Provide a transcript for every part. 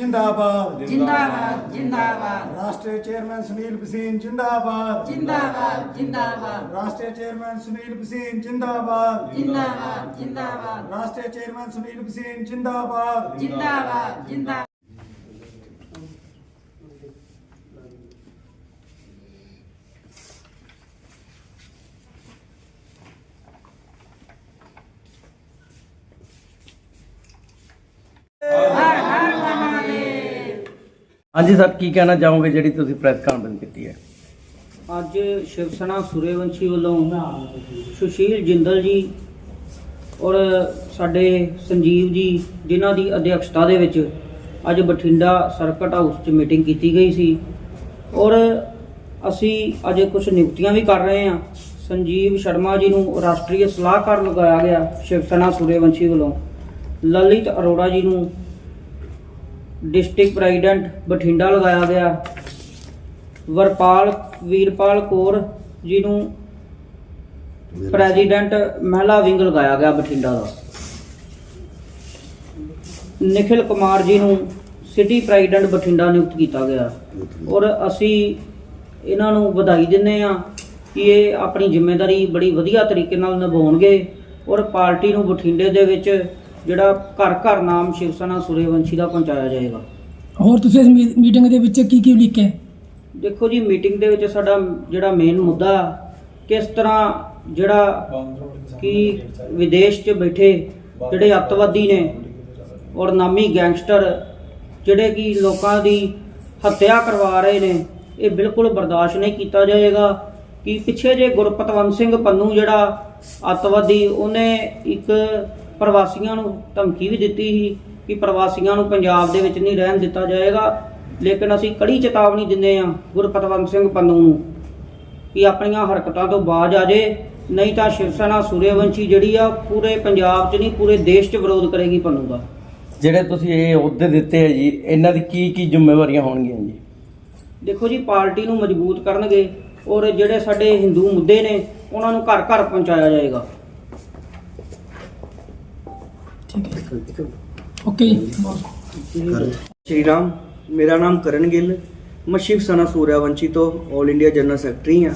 ਜਿੰਦਾਬਾਦ। ਜਿੰਦਾਬਾਦ ਜਿੰਦਾਬਾਦ। ਰਾਸ਼ਟਰੀ ਚੇਅਰਮੈਨ ਸੁਨੀਲ ਭਸੀਨ ਜਿੰਦਾਬਾਦ। ਜਿੰਦਾਬਾਦ ਜਿੰਦਾਬਾਦ। ਰਾਸ਼ਟਰੀ ਚੇਅਰਮੈਨ ਸੁਨੀਲ ਭਸੀਨ ਜਿੰਦਾਬਾਦ। ਜਿੰਦਾਬਾਦ ਜਿੰਦਾਬਾਦ। ਰਾਸ਼ਟਰੀ ਚੇਅਰਮੈਨ ਸੁਨੀਲ ਭਸੀਨ ਜਿੰਦਾਬਾਦ। ਜਿੰਦਾਬਾਦ ਜਿੰਦਾਬਾਦ। ਹਾਂਜੀ ਸਰ, ਕੀ ਕਹਿਣਾ ਚਾਹੋਗੇ ਜਿਹੜੀ ਤੁਸੀਂ ਪ੍ਰੈਸ ਕਾਨਫਰੰਸ ਕੀਤੀ ਹੈ? ਅੱਜ ਸ਼ਿਵ ਸੈਨਾ ਸੂਰੇਵੰਸ਼ੀ ਵੱਲੋਂ ਸੁਸ਼ੀਲ ਜਿੰਦਲ ਜੀ ਔਰ ਸਾਡੇ ਸੰਜੀਵ ਜੀ, ਜਿਨ੍ਹਾਂ ਦੀ ਅਧਿਕਸ਼ਤਾ ਦੇ ਵਿੱਚ ਅੱਜ ਬਠਿੰਡਾ ਸਰਕਟ ਹਾਊਸ 'ਚ ਮੀਟਿੰਗ ਕੀਤੀ ਗਈ ਸੀ। ਔਰ ਅਸੀਂ ਅੱਜ ਕੁਝ ਨਿਯੁਕਤੀਆਂ ਵੀ ਕਰ ਰਹੇ ਹਾਂ। ਸੰਜੀਵ ਸ਼ਰਮਾ ਜੀ ਨੂੰ ਰਾਸ਼ਟਰੀ ਸਲਾਹਕਾਰ ਲਗਾਇਆ ਗਿਆ ਸ਼ਿਵ ਸੈਨਾ ਸੂਰੇਵੰਸ਼ੀ ਵੱਲੋਂ। ਲਲਿਤ ਅਰੋੜਾ ਜੀ ਨੂੰ ਡਿਸਟ੍ਰਿਕਟ ਪ੍ਰੈਜ਼ੀਡੈਂਟ ਬਠਿੰਡਾ ਲਗਾਇਆ ਗਿਆ। ਵਰਪਾਲ, ਵੀਰਪਾਲ ਕੌਰ ਜੀ ਨੂੰ ਪ੍ਰੈਜ਼ੀਡੈਂਟ ਮਹਿਲਾ ਵਿੰਗ ਲਗਾਇਆ ਗਿਆ ਬਠਿੰਡਾ ਦਾ। ਨਿਖਿਲ ਕੁਮਾਰ ਜੀ ਨੂੰ ਸਿਟੀ ਪ੍ਰੈਜ਼ੀਡੈਂਟ ਬਠਿੰਡਾ ਨਿਯੁਕਤ ਕੀਤਾ ਗਿਆ। ਔਰ ਅਸੀਂ ਇਹਨਾਂ ਨੂੰ ਵਧਾਈ ਦਿੰਦੇ ਆ ਕਿ ਇਹ ਆਪਣੀ ਜ਼ਿੰਮੇਵਾਰੀ ਬੜੀ ਵਧੀਆ ਤਰੀਕੇ ਨਾਲ ਨਿਭਾਉਣਗੇ ਔਰ ਪਾਰਟੀ ਨੂੰ ਬਠਿੰਡੇ ਦੇ ਵਿੱਚ ਜਿਹੜਾ ਘਰ ਘਰ ਨਾਮ ਸ਼ਿਵ ਸੈਨਾ ਸੂਰੇਵੰਸ਼ੀ ਦਾ ਪਹੁੰਚਾਇਆ ਜਾਏਗਾ। ਹੋਰ ਤੁਸੀਂ ਇਸ ਮੀ- ਮੀਟਿੰਗ ਦੇ ਵਿੱਚ ਕੀ ਕੀ ਲਿਖਿਆ ਦੇਖੋ ਜੀ ਮੀਟਿੰਗ ਦੇ ਵਿੱਚ ਸਾਡਾ ਜਿਹੜਾ ਮੇਨ ਮੁੱਦਾ ਕਿਸ ਤਰ੍ਹਾਂ ਜਿਹੜਾ ਕਿ ਵਿਦੇਸ਼ 'ਚ ਬੈਠੇ ਜਿਹੜੇ ਅੱਤਵਾਦੀ ਨੇ ਔਰ ਨਾਮੀ ਗੈਂਗਸਟਰ ਜਿਹੜੇ ਕਿ ਲੋਕਾਂ ਦੀ ਹੱਤਿਆ ਕਰਵਾ ਰਹੇ ਨੇ ਇਹ ਬਿਲਕੁਲ ਬਰਦਾਸ਼ਤ ਨਹੀਂ ਕੀਤਾ ਜਾਏਗਾ। ਕਿ ਪਿੱਛੇ ਜੇ ਗੁਰਪਤਵੰਤ ਸਿੰਘ ਪੰਨੂ ਜਿਹੜਾ ਅੱਤਵਾਦੀ ਉਹਨੇ ਇੱਕ ਪ੍ਰਵਾਸੀਆਂ ਨੂੰ ਧਮਕੀ ਵੀ ਦਿੱਤੀ ਸੀ ਕਿ ਪ੍ਰਵਾਸੀਆਂ ਨੂੰ ਪੰਜਾਬ ਦੇ ਵਿੱਚ ਨਹੀਂ ਰਹਿਣ ਦਿੱਤਾ ਜਾਏਗਾ ਲੇਕਿਨ ਅਸੀਂ ਕੜੀ ਚੇਤਾਵਨੀ ਦਿੰਦੇ ਹਾਂ ਗੁਰਪਤਵੰਤ ਸਿੰਘ ਪੰਨੂ ਨੂੰ ਕਿ ਆਪਣੀਆਂ ਹਰਕਤਾਂ ਤੋਂ ਬਾਜ ਆ ਜੇ ਨਹੀਂ ਤਾਂ ਸ਼ਿਵ ਸੈਨਾ ਸੂਰਯਵੰਸ਼ੀ ਜਿਹੜੀ ਆ ਪੂਰੇ ਪੰਜਾਬ 'ਚ ਨਹੀਂ ਪੂਰੇ ਦੇਸ਼ 'ਚ ਵਿਰੋਧ ਕਰੇਗੀ ਪੰਨੂ ਦਾ। ਜਿਹੜੇ ਤੁਸੀਂ ਇਹ ਅਹੁਦੇ ਦਿੱਤੇ ਹੈ ਜੀ ਇਹਨਾਂ ਦੀ ਕੀ ਕੀ ਜ਼ਿੰਮੇਵਾਰੀਆਂ ਹੋਣਗੀਆਂ ਜੀ? ਦੇਖੋ ਜੀ ਪਾਰਟੀ ਨੂੰ ਮਜ਼ਬੂਤ ਕਰਨਗੇ ਔਰ ਜਿਹੜੇ ਸਾਡੇ ਹਿੰਦੂ ਮੁੱਦੇ ਨੇ ਉਹਨਾਂ ਨੂੰ ਘਰ ਘਰ ਪਹੁੰਚਾਇਆ ਜਾਏਗਾ ਠੀਕ ਹੈ ਓਕੇ ਸ਼੍ਰੀ ਰਾਮ ਮੇਰਾ ਨਾਮ ਕਰਨ ਗਿੱਲ, ਮੈਂ ਸ਼ਿਵ ਸੈਨਾ ਸੂਰਿਆਵੰਸ਼ੀ ਤੋਂ 올 ਇੰਡੀਆ ਜਨਰਲ ਸੈਕਟਰੀ ਹਾਂ।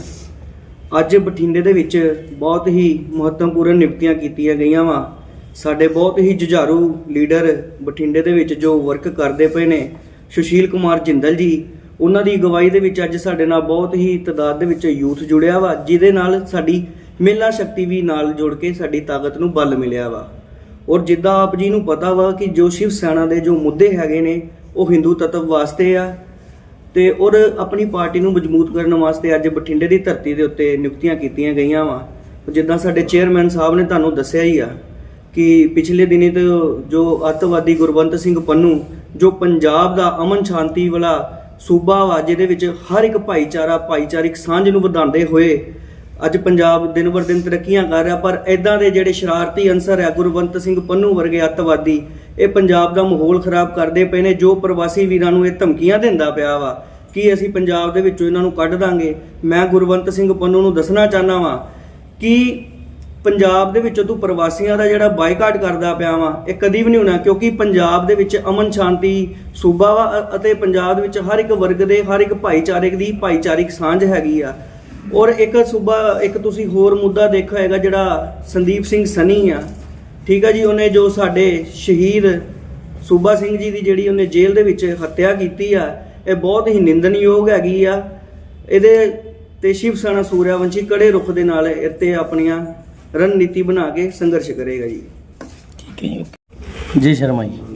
ਅੱਜ ਬਠਿੰਡੇ ਦੇ ਵਿੱਚ ਬਹੁਤ ਹੀ ਮਹੱਤਵਪੂਰਨ ਨਿਯੁਕਤੀਆਂ ਕੀਤੀਆਂ ਗਈਆਂ ਵਾ। ਸਾਡੇ ਬਹੁਤ ਹੀ ਜੁਝਾਰੂ ਲੀਡਰ ਬਠਿੰਡੇ ਦੇ ਵਿੱਚ ਜੋ ਵਰਕ ਕਰਦੇ ਪਏ ਨੇ, ਸੁਸ਼ੀਲ ਕੁਮਾਰ ਜਿੰਦਲ ਜੀ, ਉਹਨਾਂ ਦੀ ਅਗਵਾਈ ਦੇ ਵਿੱਚ ਅੱਜ ਸਾਡੇ ਨਾਲ ਬਹੁਤ ਹੀ ਤਦਾਦ ਦੇ ਵਿੱਚ ਯੂਥ ਜੁੜਿਆ ਵਾ, ਜਿਹਦੇ ਨਾਲ ਸਾਡੀ ਮਹਿਲਾ ਸ਼ਕਤੀ ਵੀ ਨਾਲ ਜੁੜ ਕੇ ਸਾਡੀ ਤਾਕਤ ਨੂੰ ਬਲ ਮਿਲਿਆ ਵਾ। ਔਰ ਜਿੱਦਾਂ ਆਪ ਜੀ ਨੂੰ ਪਤਾ ਵਾ ਕਿ ਜੋ ਸ਼ਿਵ ਸੈਨਾ ਦੇ ਜੋ ਮੁੱਦੇ ਹੈਗੇ ਨੇ, ਉਹ ਹਿੰਦੂ ਤੱਤਵ ਵਾਸਤੇ ਆ। ਤੇ ਔਰ ਆਪਣੀ ਪਾਰਟੀ ਨੂੰ ਮਜ਼ਬੂਤ ਕਰਨ ਵਾਸਤੇ ਅੱਜ ਬਠਿੰਡੇ ਦੀ ਧਰਤੀ ਦੇ ਉੱਤੇ ਨਿਯੁਕਤੀਆਂ ਕੀਤੀਆਂ ਗਈਆਂ ਵਾ। ਜਿੱਦਾਂ ਸਾਡੇ ਚੇਅਰਮੈਨ ਸਾਹਿਬ ਨੇ ਤੁਹਾਨੂੰ ਦੱਸਿਆ ਹੀ ਆ ਕਿ ਪਿਛਲੇ ਦਿਨੀ ਤੋਂ ਜੋ ਅੱਤਵਾਦੀ ਗੁਰਵੰਤ ਸਿੰਘ ਪੰਨੂ, ਜੋ ਪੰਜਾਬ ਦਾ ਅਮਨ ਸ਼ਾਂਤੀ ਵਾਲਾ ਸੂਬਾ ਵਾ, ਜਿਹਦੇ ਵਿੱਚ ਹਰ ਇੱਕ ਭਾਈਚਾਰਾ, ਭਾਈਚਾਰਿਕ ਸਾਂਝ ਨੂੰ ਵਧਾਉਂਦੇ ਹੋਏ ਅੱਜ ਪੰਜਾਬ ਦਿਨ ਬਰ ਦਿਨ ਤਰੱਕੀਆਂ ਕਰ ਰਿਹਾ, ਪਰ ਐਦਾਂ ਦੇ ਜਿਹੜੇ ਸ਼ਰਾਰਤੀ ਅੰਸਰ ਹੈ, ਗੁਰਵੰਤ ਸਿੰਘ ਪੰਨੂ ਵਰਗੇ ਅੱਤਵਾਦੀ, ਇਹ ਪੰਜਾਬ ਦਾ ਮਾਹੌਲ ਖਰਾਬ ਕਰਦੇ ਪਏ ਨੇ, ਜੋ ਪ੍ਰਵਾਸੀ ਵੀਰਾਂ ਨੂੰ ਇਹ ਧਮਕੀਆਂ ਦਿੰਦਾ ਪਿਆ ਵਾ। ਕਿ ਅਸੀਂ ਪੰਜਾਬ ਦੇ ਵਿੱਚੋਂ ਇਹਨਾਂ ਨੂੰ ਕੱਢ ਦਾਂਗੇ? ਮੈਂ ਗੁਰਵੰਤ ਸਿੰਘ ਪੰਨੂ ਨੂੰ ਦੱਸਣਾ ਚਾਹਨਾ ਵਾਂ, ਕਿ ਪੰਜਾਬ ਦੇ ਵਿੱਚੋਂ ਤੂੰ ਪ੍ਰਵਾਸੀਆਂ ਦਾ ਜਿਹੜਾ ਬਾਈਕਾਟ ਕਰਦਾ ਪਿਆ ਵਾ, ਇਹ ਕਦੀ ਵੀ ਨਹੀਂ ਹੋਣਾ, ਕਿਉਂਕਿ ਪੰਜਾਬ ਦੇ ਵਿੱਚ ਅਮਨ ਸ਼ਾਂਤੀ, ਸੂਬਾ ਵਾ ਅਤੇ ਪੰਜਾਬ ਦੇ ਵਿੱਚ ਹਰ ਇੱਕ ਵਰਗ ਦੇ, ਹਰ ਇੱਕ ਭਾਈਚਾਰਕ ਦੀ ਭਾਈਚਾਰਿਕ ਸਾਂਝ ਹੈਗੀ ਆ। ਔਰ ਇੱਕ ਸੂਬਾ, ਇੱਕ ਤੁਸੀਂ ਹੋਰ ਮੁੱਦਾ ਦੇਖਿਆ ਹੋਏਗਾ ਜਿਹੜਾ ਸੰਦੀਪ ਸਿੰਘ ਸਨੀ ਆ। ਠੀਕ ਆ ਜੀ, ਉਹਨੇ ਜੋ ਸਾਡੇ ਸ਼ਹੀਦ ਸੂਬਾ ਸਿੰਘ ਜੀ ਦੀ ਜਿਹੜੀ ਉਹਨੇ ਜੇਲ੍ਹ ਦੇ ਵਿੱਚ ਹੱਤਿਆ ਕੀਤੀ ਆ, ਇਹ ਬਹੁਤ ਹੀ ਨਿੰਦਨਯੋਗ ਹੈਗੀ ਆ। ਇਹਦੇ ਤੇ ਸ਼ਿਵ ਸੈਨਾ ਸੂਰਿਆਵੰਸ਼ੀ ਕੜੇ ਰੁਖ ਦੇ ਨਾਲ ਇੱਥੇ ਆਪਣੀਆਂ ਰਣਨੀਤੀ ਬਣਾ ਕੇ ਸੰਘਰਸ਼ ਕਰੇਗਾ ਜੀ। ਠੀਕ ਹੈ ਜੀ ਜੀ, ਸ਼ਰਮਾ ਜੀ।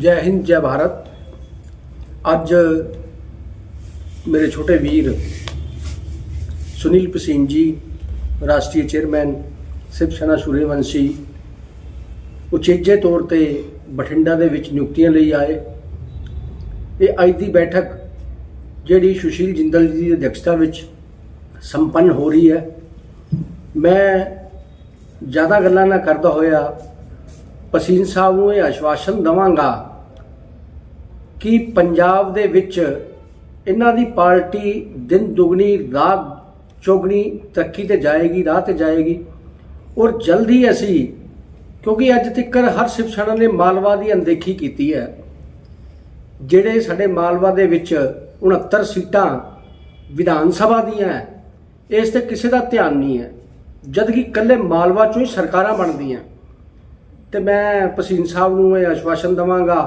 ਜੈ ਹਿੰਦ, ਜੈ ਭਾਰਤ। ਅੱਜ ਮੇਰੇ ਛੋਟੇ ਵੀਰ ਸੁਨੀਲ ਪਸੀਨ ਜੀ, ਰਾਸ਼ਟਰੀ ਚੇਅਰਮੈਨ ਸਿਵ ਸੈਨਾ ਸੂਰਯਵੰਸ਼ੀ ਉਚੇਜੇ ਤੌਰ ਤੇ ਬਠਿੰਡਾ ਦੇ ਵਿੱਚ ਨਿਯੁਕਤੀਆਂ ਲਈ ਆਏ। ਇਹ ਅੱਜ ਦੀ ਬੈਠਕ ਜਿਹੜੀ ਸੁਸ਼ੀਲ ਜਿੰਦਲ ਜੀ ਦੀ ਅਧਿਕਸ਼ਤਾ ਵਿੱਚ ਸੰਪੰਨ ਹੋ ਰਹੀ ਹੈ। ਮੈਂ ਜ਼ਿਆਦਾ ਗੱਲਾਂ ਨਾ ਕਰਦਾ ਹੋਇਆ, ਪਸੀਨ ਸਾਹਿਬ ਨੂੰ ਇਹ ਆਸ਼ਵਾਸਨ ਦਵਾਂਗਾ ਕਿ ਪੰਜਾਬ ਦੇ ਵਿੱਚ ਇਹਨਾਂ ਦੀ ਪਾਰਟੀ ਦਿਨ ਦੁਗਣੀ ਰਾਤ ਚੌਗਣੀ ਤਰੱਕੀ ਤੇ ਜਾਏਗੀ ਰਾਹ ਤੇ ਜਾਏਗੀ? ਔਰ ਜਲਦੀ ਅਸੀਂ ਕਿਉਂਕਿ ਅੱਜ ਤੱਕ ਹਰ ਸਿਵਸੈਨਾ ਨੇ ਮਾਲਵਾ ਦੀ ਅਣਦੇਖੀ ਕੀਤੀ ਹੈ ਜਿਹੜੇ ਸਾਡੇ ਮਾਲਵਾ ਦੇ ਵਿੱਚ 69 ਸੀਟਾਂ ਵਿਧਾਨ ਸਭਾ ਦੀਆਂ ਹੈ, ਇਸ ਤੇ ਕਿਸੇ ਦਾ ਧਿਆਨ ਨਹੀਂ ਹੈ। ਜਦ ਕਿ ਇਕੱਲੇ ਮਾਲਵਾ ਚੋਂ ਹੀ ਸਰਕਾਰਾਂ ਬਣਦੀਆਂ। ਤੇ ਮੈਂ ਪਸੀਨ ਸਾਹਿਬ ਨੂੰ ਇਹ ਆਸ਼ਵਾਸਨ ਦਵਾਂਗਾ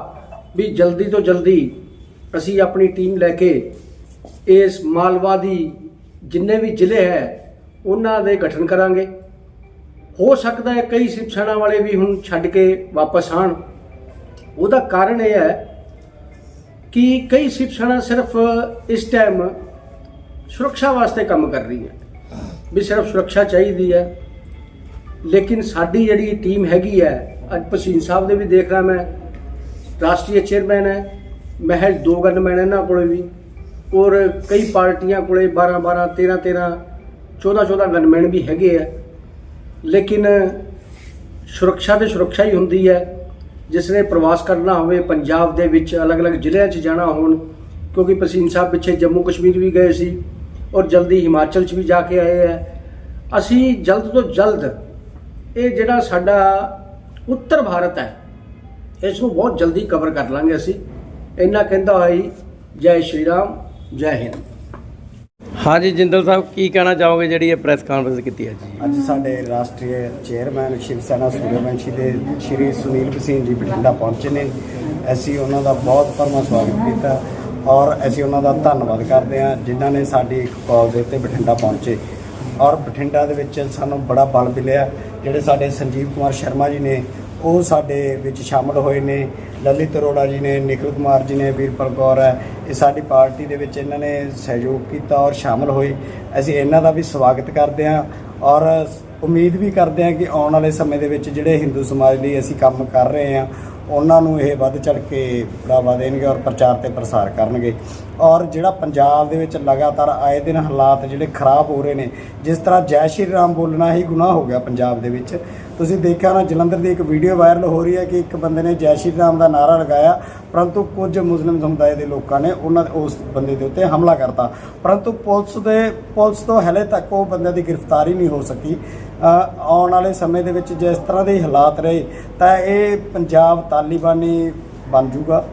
ਵੀ ਜਲਦੀ ਤੋਂ ਜਲਦੀ ਅਸੀਂ ਆਪਣੀ ਟੀਮ ਲੈ ਕੇ ਇਸ ਮਾਲਵਾ ਦੀ ਜਿੰਨੇ ਵੀ ਜ਼ਿਲ੍ਹੇ ਹੈ, ਉਹਨਾਂ ਦੇ ਗਠਨ ਕਰਾਂਗੇ। ਹੋ ਸਕਦਾ ਹੈ ਕਈ ਸਿਵਸੈਨਾ ਵਾਲੇ ਵੀ ਹੁਣ ਛੱਡ ਕੇ ਵਾਪਸ ਆਣ ਉਹਦਾ ਕਾਰਨ ਇਹ ਹੈ ਕਿ ਕਈ ਸਿਵਸੈਨਾ ਸਿਰਫ ਇਸ ਟਾਈਮ ਸੁਰੱਖਿਆ ਵਾਸਤੇ ਕੰਮ ਕਰ ਰਹੀ ਹੈ। ਵੀ ਸਿਰਫ ਸੁਰੱਖਿਆ ਚਾਹੀਦੀ ਹੈ। ਲੇਕਿਨ ਸਾਡੀ ਜਿਹੜੀ ਟੀਮ ਹੈਗੀ ਹੈ, ਅੱਜ ਪਸੀਨ ਸਾਹਿਬ ਦੇ ਵੀ ਦੇਖ ਰਿਹਾ ਮੈਂ ਰਾਸ਼ਟਰੀ ਚੇਅਰਮੈਨ ਹੈ ਮਹਿਜ ਦੋ ਗਨਮੈਨ ਇਹਨਾਂ ਕੋਲੇ ਵੀ। ਔਰ ਕਈ ਪਾਰਟੀਆਂ ਕੋਲੇ 12 12 13 13 14 14 ਗਨਮੈਨ ਵੀ ਹੈਗੇ ਆ। ਲੇਕਿਨ ਸੁਰੱਖਿਆ ਤੇ ਸੁਰੱਖਿਆ ਹੀ ਹੁੰਦੀ ਹੈ। ਜਿਸ ਨੇ ਪ੍ਰਵਾਸ ਕਰਨਾ ਹੋਵੇ, ਪੰਜਾਬ ਦੇ ਵਿੱਚ ਅਲੱਗ-ਅਲੱਗ ਜ਼ਿਲ੍ਹਿਆਂ 'ਚ ਜਾਣਾ ਹੋਣ, ਕਿਉਂਕਿ ਪਸੀਨ ਸਾਹਿਬ ਪਿੱਛੇ ਜੰਮੂ ਕਸ਼ਮੀਰ ਵੀ ਗਏ ਸੀ ਔਰ ਜਲਦੀ ਹਿਮਾਚਲ 'ਚ ਵੀ ਜਾ ਕੇ ਆਏ ਹੈ ਅਸੀਂ ਜਲਦ ਤੋਂ ਜਲਦ ਇਹ ਜਿਹੜਾ ਸਾਡਾ ਉੱਤਰ ਭਾਰਤ ਹੈ ਇਸ ਨੂੰ ਬਹੁਤ ਜਲਦੀ ਕਵਰ ਕਰ ਲਾਂਗੇ ਅਸੀਂ। ਇੰਨਾ ਕਹਿੰਦਾ ਹੋਇਆ ਜੀ ਜੈ ਸ਼੍ਰੀ ਰਾਮ ਜੈ ਹਿੰਦ। ਹਾਂਜੀ ਜਿੰਦਲ ਸਾਹਿਬ ਕੀ ਕਹਿਣਾ ਚਾਹੋਗੇ ਜਿਹੜੀ ਇਹ ਪ੍ਰੈਸ ਕਾਨਫਰੰਸ ਕੀਤੀ ਹੈ ਜੀ ਅੱਜ ਸਾਡੇ ਰਾਸ਼ਟਰੀ ਚੇਅਰਮੈਨ ਸ਼ਿਵ ਸੈਨਾ ਸੂਰਯਵੰਸ਼ੀ ਦੇ ਸ਼੍ਰੀ ਸੁਨੀਲ ਭਸੀਨ ਜੀ ਬਠਿੰਡਾ ਪਹੁੰਚੇ ਨੇ। ਅਸੀਂ ਉਹਨਾਂ ਦਾ ਬਹੁਤ ਭਰਵਾਂ ਸਵਾਗਤ ਕੀਤਾ ਔਰ ਅਸੀਂ ਉਹਨਾਂ ਦਾ ਧੰਨਵਾਦ ਕਰਦੇ ਹਾਂ ਜਿਨ੍ਹਾਂ ਨੇ ਸਾਡੀ ਇੱਕ ਕਾਲ ਦੇ ਉੱਤੇ ਬਠਿੰਡਾ ਪਹੁੰਚੇ। ਔਰ ਬਠਿੰਡਾ ਦੇ ਵਿੱਚ ਸਾਨੂੰ ਬੜਾ ਬਲ ਮਿਲਿਆ। ਜਿਹੜੇ ਸਾਡੇ ਸੰਜੀਵ ਕੁਮਾਰ ਸ਼ਰਮਾ ਜੀ ਨੇ ਉਹ ਸਾਡੇ ਵਿੱਚ ਸ਼ਾਮਲ ਹੋਏ ਨੇ। ਲਲਿਤ ਅਰੋੜਾ ਜੀ ਨੇ, ਨਿਖਿਲ ਕੁਮਾਰ ਜੀ ਨੇ, ਵੀਰਪਾਲ ਕੌਰ ਹੈ। ਇਹ ਸਾਡੀ ਪਾਰਟੀ ਦੇ ਵਿੱਚ ਇਹਨਾਂ ਨੇ ਸਹਿਯੋਗ ਕੀਤਾ ਔਰ ਸ਼ਾਮਲ ਹੋਏ। ਅਸੀਂ ਇਹਨਾਂ ਦਾ ਵੀ ਸਵਾਗਤ ਕਰਦੇ ਹਾਂ ਔਰ ਉਮੀਦ ਵੀ ਕਰਦੇ ਹਾਂ ਕਿ ਆਉਣ ਵਾਲੇ ਸਮੇਂ ਦੇ ਵਿੱਚ ਜਿਹੜੇ ਹਿੰਦੂ ਸਮਾਜ ਲਈ ਅਸੀਂ ਕੰਮ ਕਰ ਰਹੇ ਹਾਂ, ਉਹਨਾਂ ਨੂੰ ਇਹ ਵੱਧ ਚੜ ਕੇ ਬੜਾਵਾ ਦੇਣਗੇ ਔਰ ਪ੍ਰਚਾਰ ਤੇ ਪ੍ਰਸਾਰ ਕਰਨਗੇ। ਔਰ ਜਿਹੜਾ ਪੰਜਾਬ ਦੇ ਵਿੱਚ ਲਗਾਤਾਰ ਆਏ ਦਿਨ ਹਾਲਾਤ ਜਿਹੜੇ ਖਰਾਬ ਹੋ ਰਹੇ ਨੇ, ਜਿਸ ਤਰ੍ਹਾਂ ਜੈ ਸ਼੍ਰੀ ਰਾਮ ਬੋਲਣਾ ਹੀ ਗੁਨਾਹ ਹੋ ਗਿਆ ਪੰਜਾਬ ਦੇ ਵਿੱਚ ਤੁਸੀਂ ਦੇਖਿਆ ਹੋਣਾ ਜਲੰਧਰ ਦੀ ਇੱਕ ਵੀਡੀਓ ਵਾਇਰਲ ਹੋ ਰਹੀ ਹੈ ਕਿ ਇੱਕ ਬੰਦੇ ਨੇ ਜੈ ਸ਼੍ਰੀ ਰਾਮ ਦਾ ਨਾਰਾ ਲਗਾਇਆ, ਪਰੰਤੂ ਕੁਝ ਮੁਸਲਿਮ ਸਮੁਦਾਇ ਦੇ ਲੋਕਾਂ ਨੇ ਉਹਨਾਂ ਉਸ ਬੰਦੇ ਦੇ ਉੱਤੇ ਹਮਲਾ ਕਰਤਾ। ਪਰੰਤੂ ਪੁਲਿਸ ਦੇ ਪੁਲਿਸ ਤੋਂ ਹਲੇ ਤੱਕ ਉਹ ਬੰਦੇ ਦੀ ਗ੍ਰਿਫਤਾਰੀ ਨਹੀਂ ਹੋ ਸਕੀ। ਆਉਣ ਵਾਲੇ ਸਮੇਂ ਦੇ ਵਿੱਚ ਜਿਸ ਤਰ੍ਹਾਂ ਦੇ ਹਾਲਾਤ ਰਹੇ, ਤਾਂ ਇਹ ਪੰਜਾਬ ਤਾਲਿਬਾਨੀ ਬਣ ਜੂਗਾ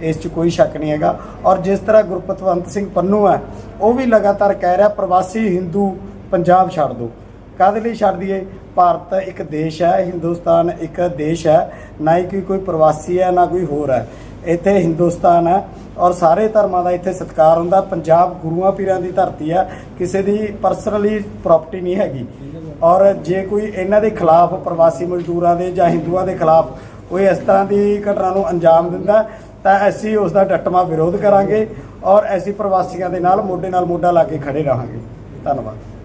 ਇਸ 'ਚ ਕੋਈ ਸ਼ੱਕ ਨਹੀਂ ਹੈਗਾ। ਔਰ ਜਿਸ ਤਰ੍ਹਾਂ ਗੁਰਪਤਵੰਤ ਸਿੰਘ ਪੰਨੂ ਹੈ, ਉਹ ਵੀ ਲਗਾਤਾਰ ਕਹਿ ਰਿਹਾ, ਪ੍ਰਵਾਸੀ ਹਿੰਦੂ ਪੰਜਾਬ ਛੱਡ ਦਿਓ। ਕਾਹਦੇ ਲਈ ਛੱਡ ਦਈਏ? ਭਾਰਤ ਇੱਕ ਦੇਸ਼ ਹੈ, ਹਿੰਦੁਸਤਾਨ ਇੱਕ ਦੇਸ਼ ਹੈ, ਨਾ ਹੀ ਕੋਈ ਕੋਈ ਪ੍ਰਵਾਸੀ ਹੈ, ਨਾ ਕੋਈ ਹੋਰ ਹੈ। ਇੱਥੇ ਹਿੰਦੁਸਤਾਨ ਹੈ ਔਰ ਸਾਰੇ ਧਰਮਾਂ ਦਾ ਇੱਥੇ ਸਤਿਕਾਰ ਹੁੰਦਾ। ਪੰਜਾਬ ਗੁਰੂਆਂ ਪੀਰਾਂ ਦੀ ਧਰਤੀ ਹੈ, ਕਿਸੇ ਦੀ ਪਰਸਨਲੀ ਪ੍ਰਾਪਰਟੀ ਨਹੀਂ ਹੈਗੀ। ਔਰ ਜੇ ਕੋਈ ਇਹਨਾਂ ਦੇ ਖਿਲਾਫ ਪ੍ਰਵਾਸੀ ਮਜ਼ਦੂਰਾਂ ਦੇ ਜਾਂ ਹਿੰਦੂਆਂ ਦੇ ਖਿਲਾਫ ਕੋਈ ਇਸ ਤਰ੍ਹਾਂ ਦੀ ਘਟਨਾ ਨੂੰ ਅੰਜਾਮ ਦਿੰਦਾ ਤਾਂ ਅਸੀਂ ਉਸ ਦਾ ਡਟਮਾ ਵਿਰੋਧ ਕਰਾਂਗੇ ਔਰ ਅਸੀਂ ਪ੍ਰਵਾਸੀਆਂ ਦੇ ਨਾਲ, ਮੋਢੇ ਨਾਲ ਮੋਢਾ ਲਾ ਕੇ ਖੜੇ ਰਹਾਂਗੇ। ਧੰਨਵਾਦ।